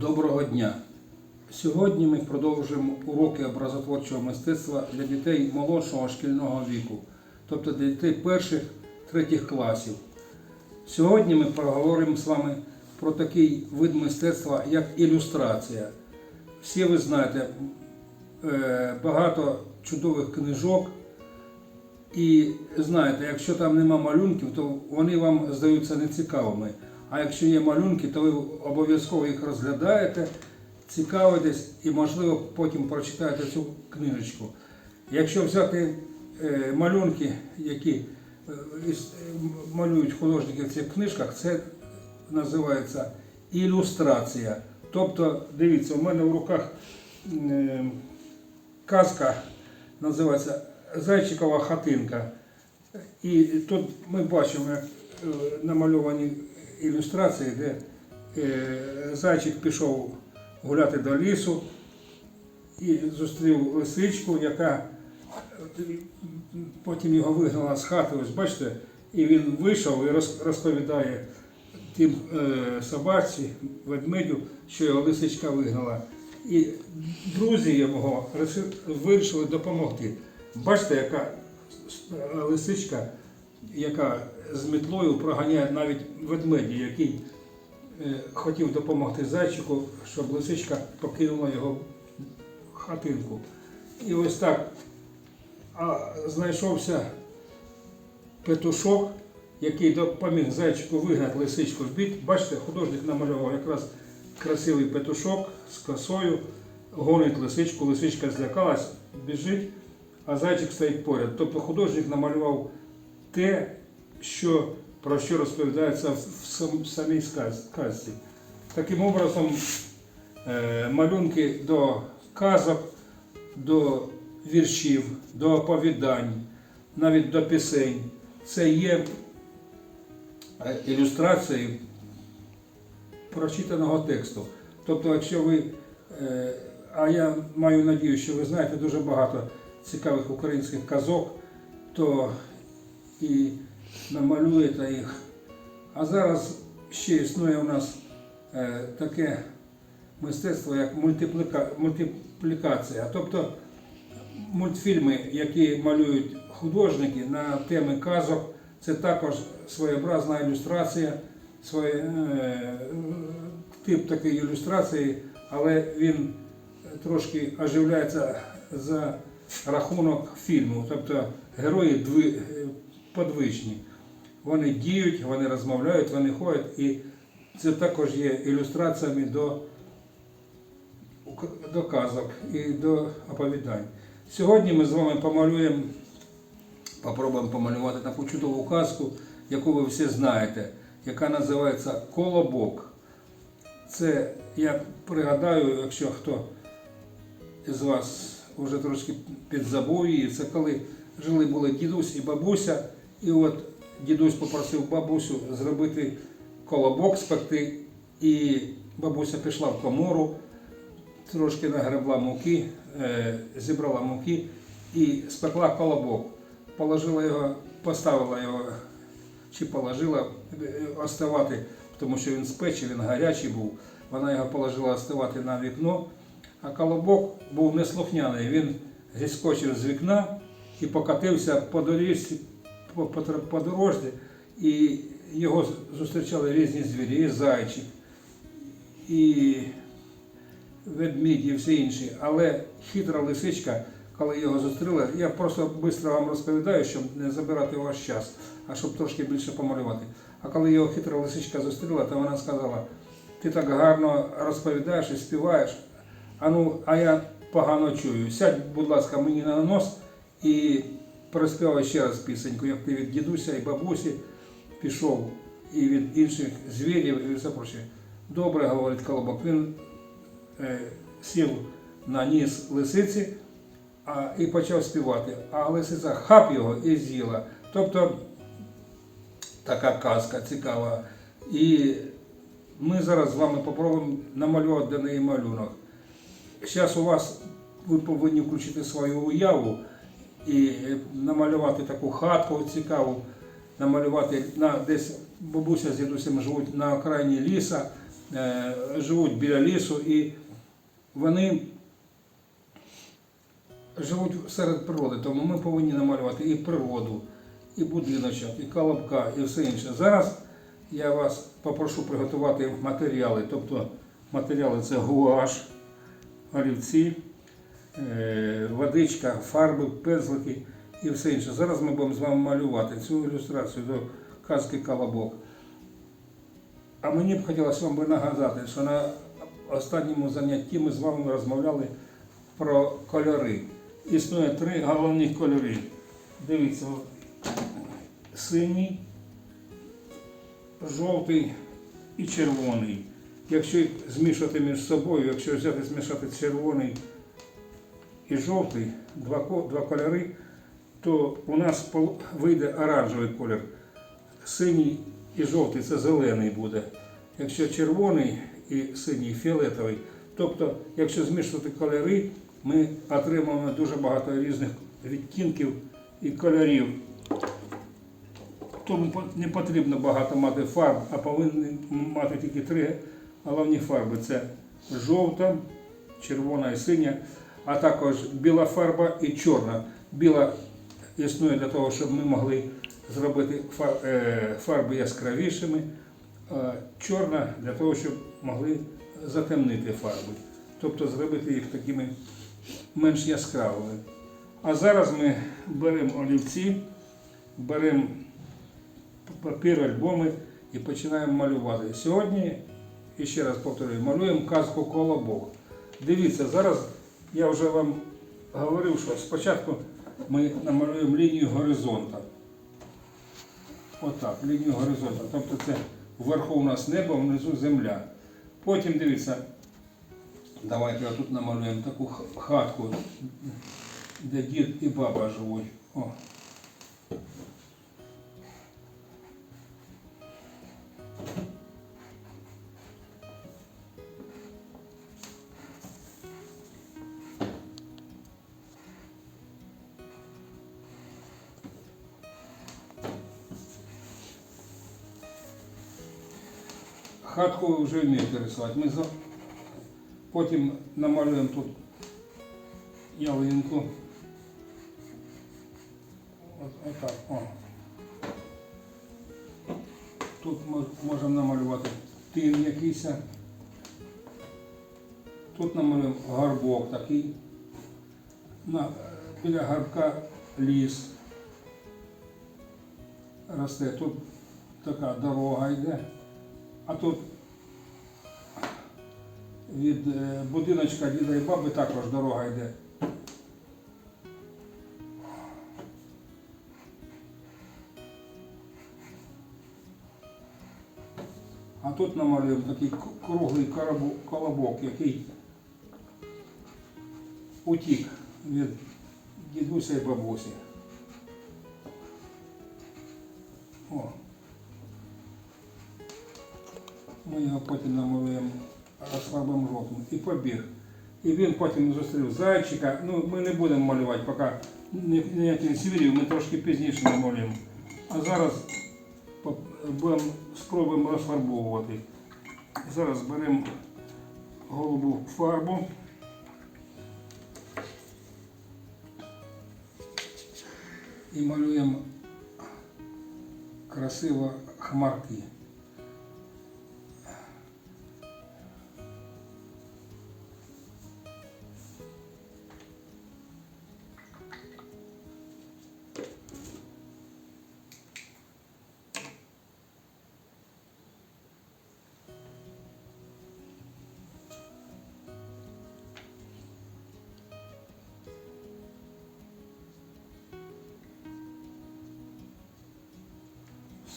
Доброго дня! Сьогодні ми продовжуємо уроки образотворчого мистецтва для дітей молодшого шкільного віку, тобто для дітей перших третіх класів. Сьогодні ми поговоримо з вами про такий вид мистецтва, як ілюстрація. Всі ви знаєте, е, багато чудових книжок. І знаєте, якщо там нема малюнків, то вони вам здаються нецікавими. А якщо є малюнки, то ви обов'язково їх розглядаєте, цікавитесь і, можливо, потім прочитаєте цю книжечку. Якщо взяти е, малюнки, які е, малюють художники в цих книжках, це називається ілюстрація. Тобто, дивіться, у мене в руках е, казка називається Зайчикова хатинка. І тут ми бачимо як намальовані ілюстрації, де е, зайчик пішов гуляти до лісу і зустрів лисичку, яка потім його вигнала з хати. Ось бачите, і він вийшов і розповідає тим е, собаці, ведмедю, що його лисичка вигнала. І друзі його вирішили допомогти. Бачите, яка лисичка, яка з мітлою проганяє навіть ведмеді, який е, хотів допомогти зайчику, щоб лисичка покинула його хатинку. І ось так а, знайшовся петушок, який допоміг зайчику вигнати лисичку в бік. Бачите, художник намалював якраз красивий петушок з косою, гонить лисичку, лисичка злякалась, біжить, а зайчик стоїть поряд. Тобто художник намалював те, що, про що розповідається в самій сказ- казці. Таким образом, е, малюнки до казок, до віршів, до оповідань, навіть до пісень. Це є е, ілюстрації прочитаного тексту. Тобто, якщо ви, е, а я маю надію, що ви знаєте дуже багато цікавих українських казок, то і намалюєте їх. А зараз ще існує у нас е, таке мистецтво, як мультипліка, мультиплікація. Тобто мультфільми, які малюють художники на теми казок, це також своєобразна ілюстрація, своє, е, тип такої ілюстрації, але він трошки оживляється за рахунок фільму. Тобто герої подвижні. Вони діють, вони розмовляють, вони ходять, і це також є ілюстраціями до, до казок і до оповідань. Сьогодні ми з вами помалюємо, попробуємо помалювати таку чудову казку, яку ви всі знаєте, яка називається Колобок. Це я пригадаю, якщо хто із вас вже трошки підзабув її, це коли жили були дідусь і бабуся, і от дідусь попросив бабусю зробити колобок спекти, і бабуся пішла в комору, трошки нагребла муки, е, зібрала муки і спекла колобок. Положила його, поставила його чи положила е, остивати, тому що він з печі, він гарячий був. Вона його положила остивати на вікно, а колобок був неслухняний. Він зіскочив з вікна і покатився по доріжці, по, по, тр- по дорожці, і його зустрічали різні звірі, і зайчик, і ведмідь, і всі інші. Але хитра лисичка, коли його зустріла, я просто швидко вам розповідаю, щоб не забирати ваш час, а щоб трошки більше помалювати. А коли його хитра лисичка зустріла, то вона сказала, ти так гарно розповідаєш і співаєш, а, ну, а я погано чую. Сядь, будь ласка, мені на нос і переспівай ще раз пісеньку, як ти від дідуся і бабусі пішов, і від інших звірів і все проще. Добре, говорить Колобок. Він е, сів на ніс лисиці а, і почав співати. А лисиця хап його і з'їла. Тобто така казка цікава. І ми зараз з вами попробуємо намалювати для неї малюнок. Зараз у вас ви повинні включити свою уяву і е, намалювати таку хатку цікаву, намалювати на десь бабуся з дідусем живуть на окраїні ліса, е, живуть біля лісу і вони живуть серед природи, тому ми повинні намалювати і природу, і будиночок, і колобка, і все інше. Зараз я вас попрошу приготувати матеріали. Тобто матеріали це гуаш, олівці, водичка, фарби, пензлики і все інше. Зараз ми будемо з вами малювати цю ілюстрацію до казки Колобок. А мені б хотілося вам би нагадати, що на останньому занятті ми з вами розмовляли про кольори. Існує три головні кольори. Дивіться, синій, жовтий і червоний. Якщо їх змішати між собою, якщо взяти змішати червоний і жовтий, два, два кольори, то у нас вийде оранжевий колір. Синій і жовтий це зелений буде. Якщо червоний і синій фіолетовий. Тобто, якщо змішувати кольори, ми отримаємо дуже багато різних відтінків і кольорів. Тому не потрібно багато мати фарб, а повинні мати тільки три головні фарби: це жовта, червона і синя, а також біла фарба і чорна. Біла існує для того, щоб ми могли зробити е, фарби яскравішими, а чорна для того, щоб могли затемнити фарби, тобто зробити їх такими менш яскравими. А зараз ми беремо олівці, беремо папір, альбоми і починаємо малювати. Сьогодні, і ще раз повторюю, малюємо казку Колобок. Дивіться, зараз я вже вам говорив, що спочатку ми намалюємо лінію горизонта. Отак, лінію горизонта. Тобто це вверху у нас небо, внизу земля. Потім дивіться, давайте отут намалюємо таку хатку, де дід і баба живуть. Хатку вже вмієте рисувати. Ми за... Потім намалюємо тут ялинку. От, отак. О. Тут можемо намалювати тин якийсь. Тут намалюємо горбок такий. На, біля горбка ліс росте. Тут така дорога йде. А тут від е, будиночка діда і баби також дорога йде. А тут намалюємо такий круглий колобок, який утік від дідуся і бабусі. Ми його потім намалюємо розфарбом жовтим і побіг. І він потім зустрів зайчика. Ну, ми не будемо малювати, поки ні- ніяких звірів, ми трошки пізніше намалюємо. А зараз будемо спробуємо розфарбовувати. Зараз беремо голубу фарбу. І малюємо красиво хмарки.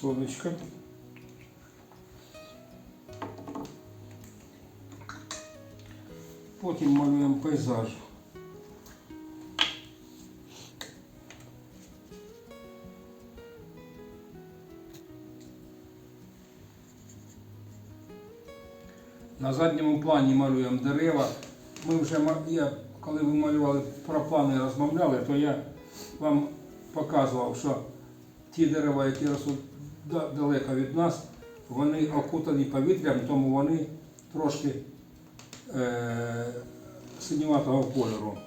Сонечко. Потім малюємо пейзаж. На задньому плані малюємо дерева. Ми вже я, коли ви малювали про плани розмовляли, то я вам показував, що ті дерева, які ростуть далеко від нас, вони окутані повітрям, тому вони трошки е, синюватого кольору.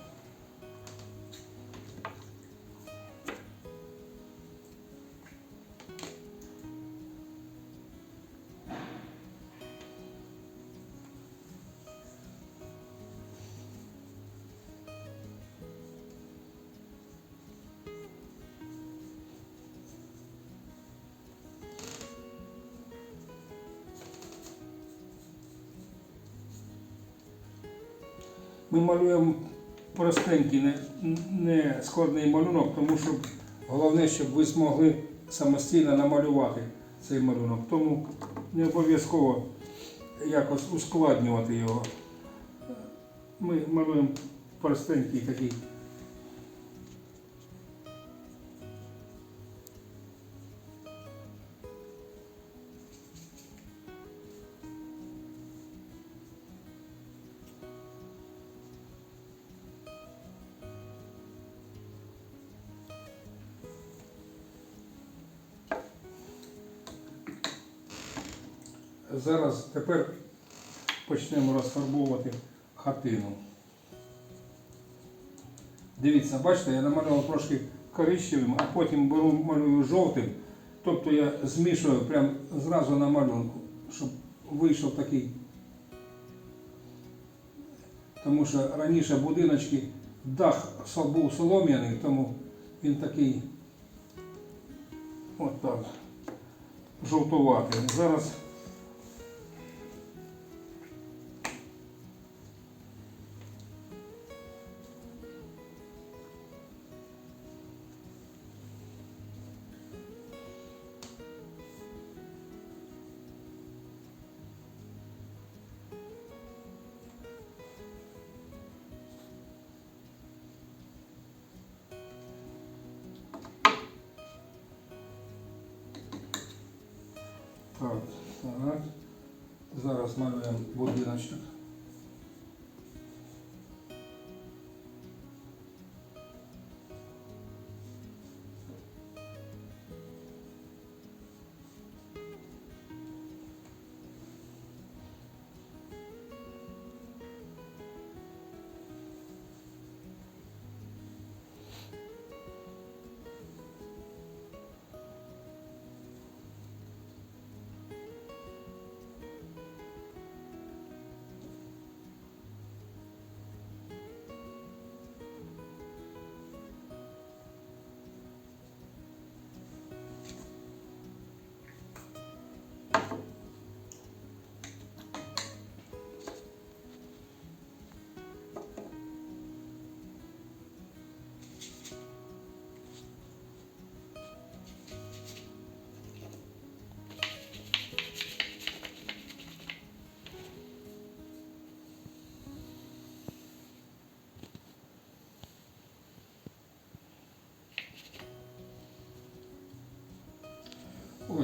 Ми малюємо простенький, не, не складний малюнок, тому що головне, щоб ви змогли самостійно намалювати цей малюнок. Тому не обов'язково якось ускладнювати його. Ми малюємо простенький такий. Зараз тепер почнемо розфарбовувати хатину. Дивіться, бачите, я намалював трошки коричневим, а потім беру малюю жовтим. Тобто я змішую прям зразу на малюнку, щоб вийшов такий. Тому що раніше будиночки дах був солом'яний, тому він такий от так, жовтуватий. Зараз Так, так. Зараз малюємо будиночок.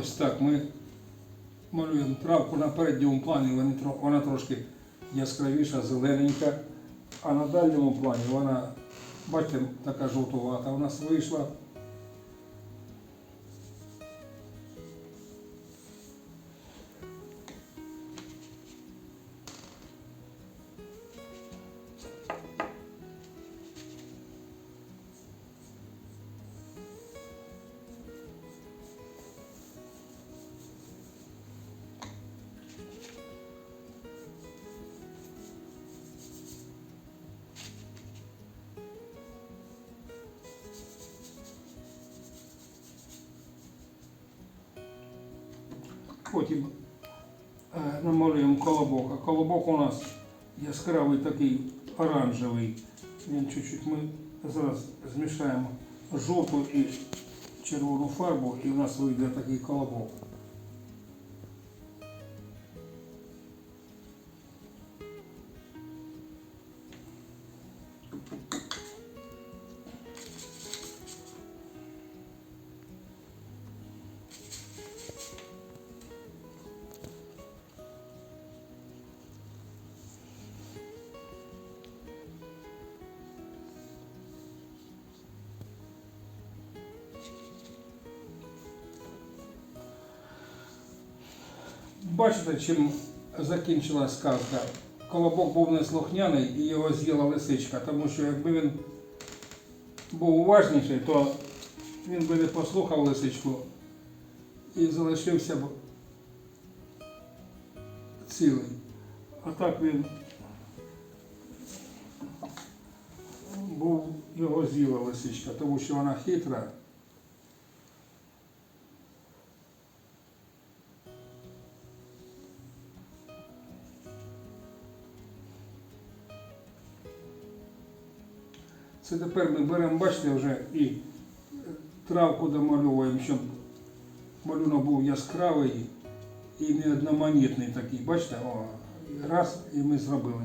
Ось так ми малюємо травку на передньому плані, вона, трошки яскравіша, зелененька, а на дальньому плані вона, бачите, така жовтувата у нас вийшла. Потім е, намалюємо колобок. А колобок у нас яскравий такий оранжевий. Він чуть-чуть ми зараз змішаємо жовту і червону фарбу, і у нас вийде такий колобок. Бачите, чим закінчилась казка. Колобок був неслухняний і його з'їла лисичка, тому що якби він був уважніший, то він би не послухав лисичку і залишився б цілий. А так він був його з'їла лисичка, тому що вона хитра. Це тепер ми беремо, бачите, вже і травку домальовуємо, щоб малюнок був яскравий і не одноманітний такий. Бачите, о, раз і ми зробили.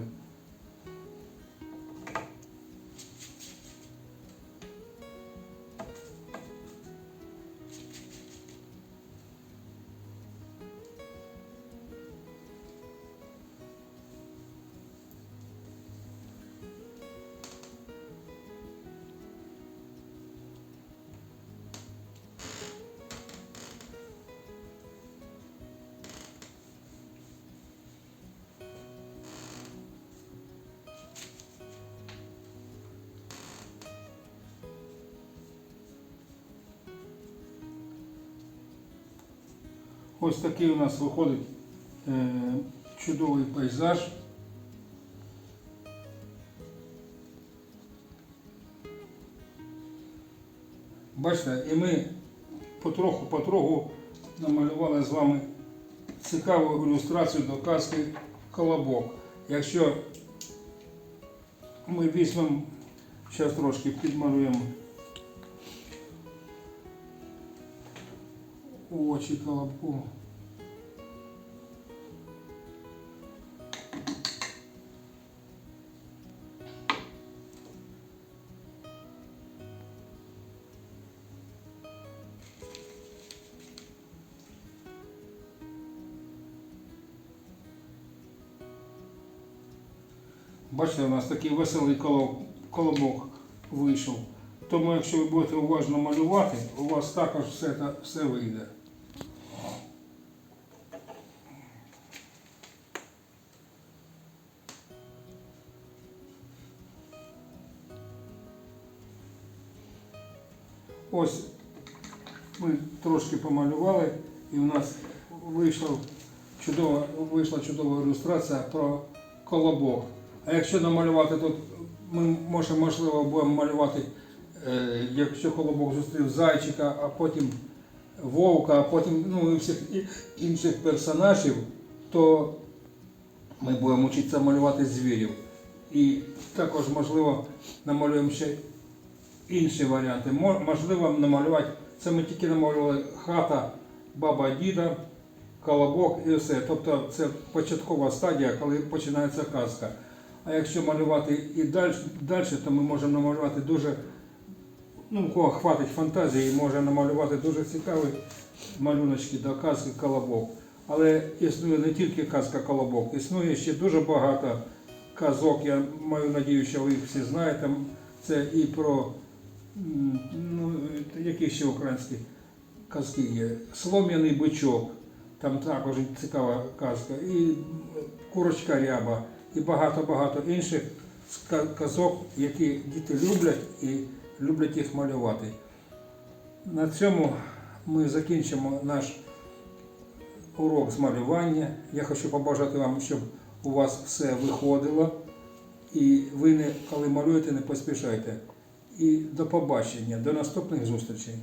Ось такий у нас виходить е, чудовий пейзаж. Бачите, і ми потроху-потроху намалювали з вами цікаву ілюстрацію до казки Колобок. Якщо ми візьмемо, зараз трошки підмалюємо очі Колобку. Бачите, у нас такий веселий колобок вийшов. Тому якщо ви будете уважно малювати, у вас також все, все вийде. Ось ми трошки помалювали і у нас вийшла чудова, вийшла чудова ілюстрація про колобок. А якщо намалювати тут, ми може, можливо будемо малювати, е, якщо колобок зустрів зайчика, а потім вовка, а потім ну, і всіх інших персонажів, то ми будемо вчитися малювати звірів. І також, можливо, намалюємо ще інші варіанти. Можливо, намалювати, це ми тільки намалювали хата, баба діда, колобок і все. Тобто це початкова стадія, коли починається казка. А якщо малювати і далі, далі то ми можемо намалювати дуже, ну, кого хватить фантазії, може намалювати дуже цікаві малюночки до казки Колобок. Але існує не тільки казка Колобок, існує ще дуже багато казок. Я маю надію, що ви їх всі знаєте. Це і про ну, які ще українські казки є. Слом'яний бичок, там також цікава казка, і курочка ряба, і багато-багато інших казок, які діти люблять і люблять їх малювати. На цьому ми закінчимо наш урок з малювання. Я хочу побажати вам, щоб у вас все виходило. І ви, не, коли малюєте, не поспішайте. І до побачення, до наступних зустрічей.